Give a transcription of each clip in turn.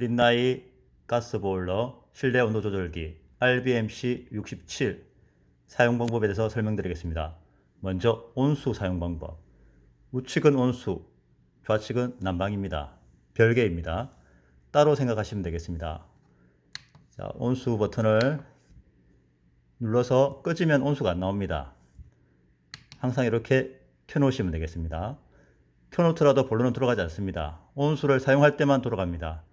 린나이 가스보일러 실내 온도 조절기 RBMC 67 사용 방법에 대해서 설명드리겠습니다. 먼저 온수 사용 방법. 우측은 온수, 좌측은 난방입니다. 별개입니다. 따로 생각하시면 되겠습니다. 자, 온수 버튼을 눌러서 끄지면 온수가 안 나옵니다. 항상 이렇게 켜놓으시면 되겠습니다. 켜놓더라도 본론은 들어가지 않습니다. 온수를 사용할 때만 돌아갑니다.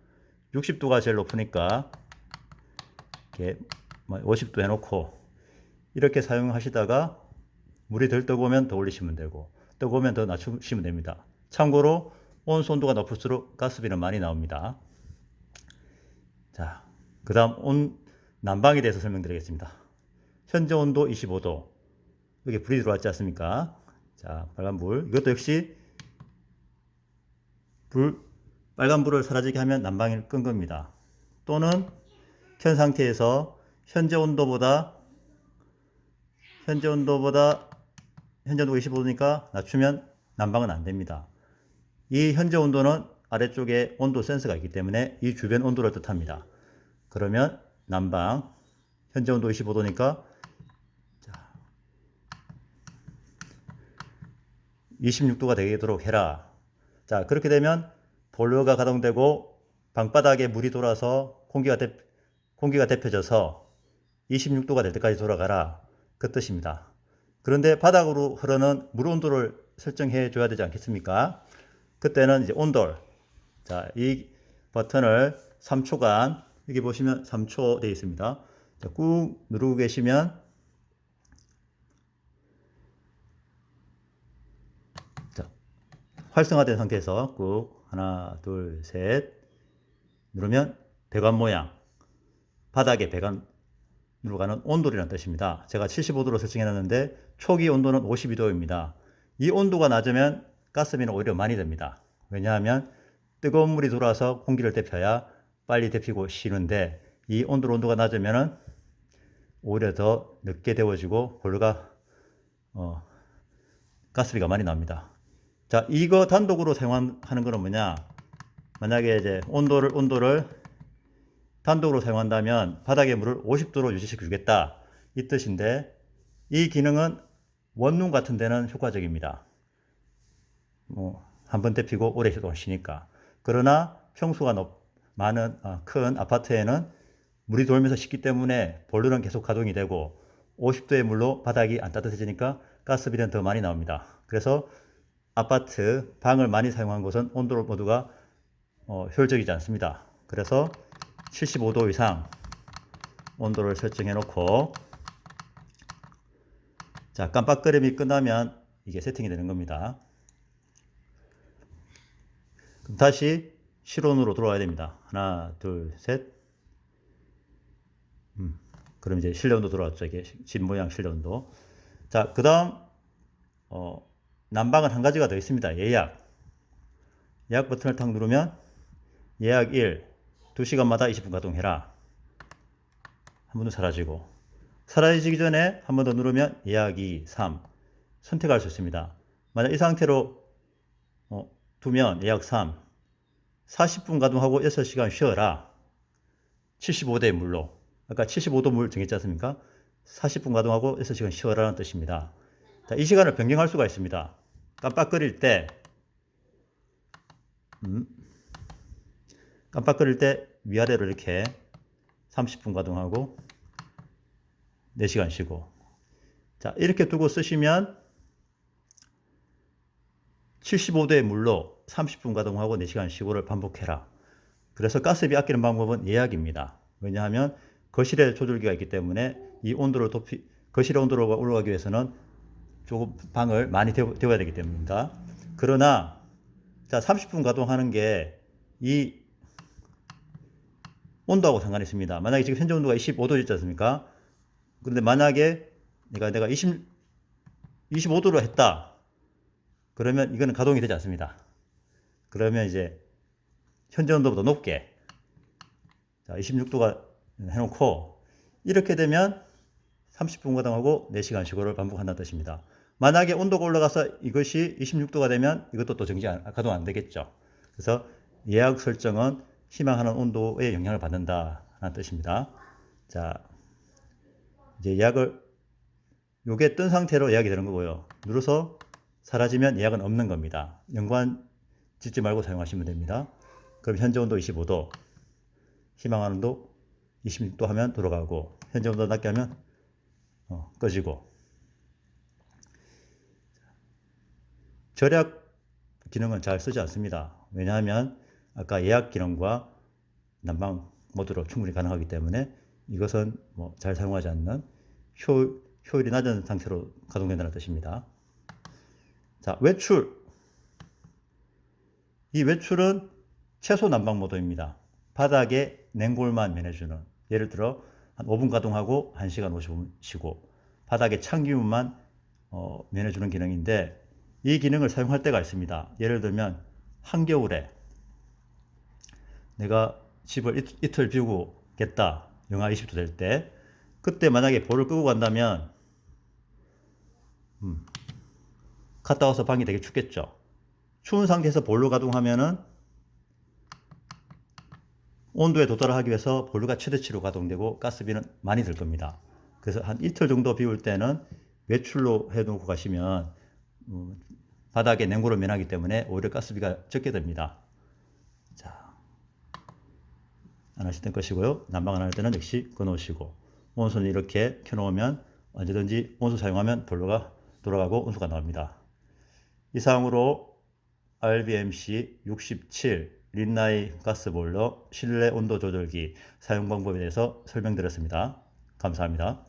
60도가 제일 높으니까 이렇게 50도 해놓고 이렇게 사용하시다가 물이 덜 뜨거우면 더 올리시면 되고 뜨거우면 더 낮추시면 됩니다. 참고로 온수 온도가 높을수록 가스비는 많이 나옵니다. 자, 그 다음 온 난방에 대해서 설명드리겠습니다. 현재 온도 25도. 여기 불이 들어왔지 않습니까? 자, 빨간 불. 이것도 역시 불, 빨간 불을 사라지게 하면 난방을 끈 겁니다. 또는 켠 상태에서 현재 온도보다 현재 온도보다 현재 온도가 25도니까 낮추면 난방은 안 됩니다. 이 현재 온도는 아래쪽에 온도 센서가 있기 때문에 이 주변 온도를 뜻합니다. 그러면 난방 현재 온도 25도니까 26도가 되도록 해라. 자, 그렇게 되면 볼러가 가동되고 방바닥에 물이 돌아서 공기가 대, 공기가 데펴져서 26도가 될 때까지 돌아가라. 그 뜻입니다. 그런데 바닥으로 흐르는 물 온도를 설정해 줘야 되지 않겠습니까? 그때는 이제 온돌. 자, 이 버튼을 3초간 여기 보시면 3초 되어 있습니다. 자, 꾹 누르고 계시면 자, 활성화된 상태에서 꾹 하나, 둘, 셋 누르면 배관 모양 바닥에 배관으로 가는 온도라는 뜻입니다. 제가 75도로 설정해 놨는데 초기 온도는 52도입니다. 이 온도가 낮으면 가스비는 오히려 많이 됩니다. 왜냐하면 뜨거운 물이 들어와서 공기를 데펴야 빨리 데피고 쉬는데 이 온도 온도가 낮으면은 오히려 더 늦게 데워지고 볼가 어, 가스비가 많이 납니다. 자, 이거 단독으로 사용하는 거는 뭐냐? 만약에 이제 온도를 온도를 단독으로 사용한다면 바닥의 물을 50도로 유지시켜 주겠다. 이 뜻인데 이 기능은 원룸 같은 데는 효과적입니다. 뭐 한 번 데피고 오래 동안 쉬니까. 그러나 평수가 높, 많은 어, 큰 아파트에는 물이 돌면서 식기 때문에 볼루는 계속 가동이 되고 50도의 물로 바닥이 안 따뜻해지니까 가스비는 더 많이 나옵니다. 그래서 아파트 방을 많이 사용한 곳은 온도 모두가 어, 효율적이지 않습니다. 그래서 75도 이상 온도를 설정해 놓고 자 깜빡거림이 끝나면 이게 세팅이 되는 겁니다. 그럼 다시 실온으로 들어와야 됩니다. 하나, 둘, 셋. 음, 그럼 이제 실내 온도 들어왔죠. 이게 진 모양 실내 온도. 자, 그 다음, 어, 난방은 한 가지가 더 있습니다. 예약. 예약 버튼을 탁 누르면 예약 1, 2시간마다 20분 가동해라. 한 번 더 사라지고. 사라지기 전에 한 번 더 누르면 예약 2, 3. 선택할 수 있습니다. 만약 이 상태로 어, 두면 예약 3. 40분 가동하고 6시간 쉬어라. 75대 물로. 아까 75도 물 정했지 않습니까? 40분 가동하고 6시간 쉬어라는 뜻입니다. 자, 이 시간을 변경할 수가 있습니다. 깜빡거릴 때, 음, 깜빡거릴 때 위아래로 이렇게 30분 가동하고 4시간 쉬고. 자, 이렇게 두고 쓰시면 75도의 물로 30분 가동하고 4시간 쉬고를 반복해라. 그래서 가스비 아끼는 방법은 예약입니다. 왜냐하면 거실에 조절기가 있기 때문에 이 온도를 높이, 거실의 온도가 올라가기 위해서는 조금 방을 많이 데워, 데워 야 되기 때문입니다. 그러나, 자, 30분 가동하는 게 이 온도하고 상관이 있습니다. 만약에 지금 현재 온도가 25도였지 않습니까? 그런데 만약에 내가, 내가 20, 25도로 했다. 그러면 이거는 가동이 되지 않습니다. 그러면 이제 현재 온도보다 높게 자, 26도가 해놓고 이렇게 되면 30분 가동하고 4시간 쉬고를 반복한다는 뜻입니다. 만약에 온도가 올라가서 이것이 26도가 되면 이것도 또 정지 안, 가동 안 되겠죠. 그래서 예약 설정은 희망하는 온도에 영향을 받는다는 뜻입니다. 자, 이제 예약을 요게 뜬 상태로 예약이 되는 거고요. 눌러서 사라지면 예약은 없는 겁니다. 연관 짓지 말고 사용하시면 됩니다. 그럼 현재 온도 25도, 희망하는 온도 26도 하면 돌아가고 현재 온도 낮게 하면 어, 꺼지고 절약 기능은 잘 쓰지 않습니다. 왜냐하면 아까 예약 기능과 난방 모드로 충분히 가능하기 때문에 이것은 뭐 잘 사용하지 않는 효, 효율이 낮은 상태로 가동된다는 뜻입니다. 자, 외출. 이 외출은 최소 난방 모드입니다. 바닥에 냉골만 면해주는 예를 들어 한 5분 가동하고 1시간 50분 쉬고 바닥에 찬기운만 어, 면해주는 기능인데 이 기능을 사용할 때가 있습니다. 예를 들면 한겨울에 내가 집을 이- 이틀 비우고겠다 영하 20도 될 때 그때 만약에 볼을 끄고 간다면 음, 갔다 와서 방이 되게 춥겠죠. 추운 상태에서 볼로 가동하면은 온도에 도달하기 위해서 볼루가 최대치로 가동되고 가스비는 많이 들 겁니다. 그래서 한 이틀 정도 비울 때는 외출로 해놓고 가시면 음, 바닥에 냉골을 면하기 때문에 오히려 가스비가 적게 듭니다. 자, 안 하시던 것이고요. 난방 안할 때는 역시 꺼놓으시고 온수는 이렇게 켜놓으면 언제든지 온수 사용하면 볼루가 돌아가고 온수가 나옵니다. 이상으로 RBMC 67 린나이 가스보일러 실내 온도 조절기 사용 방법에 대해서 설명드렸습니다. 감사합니다.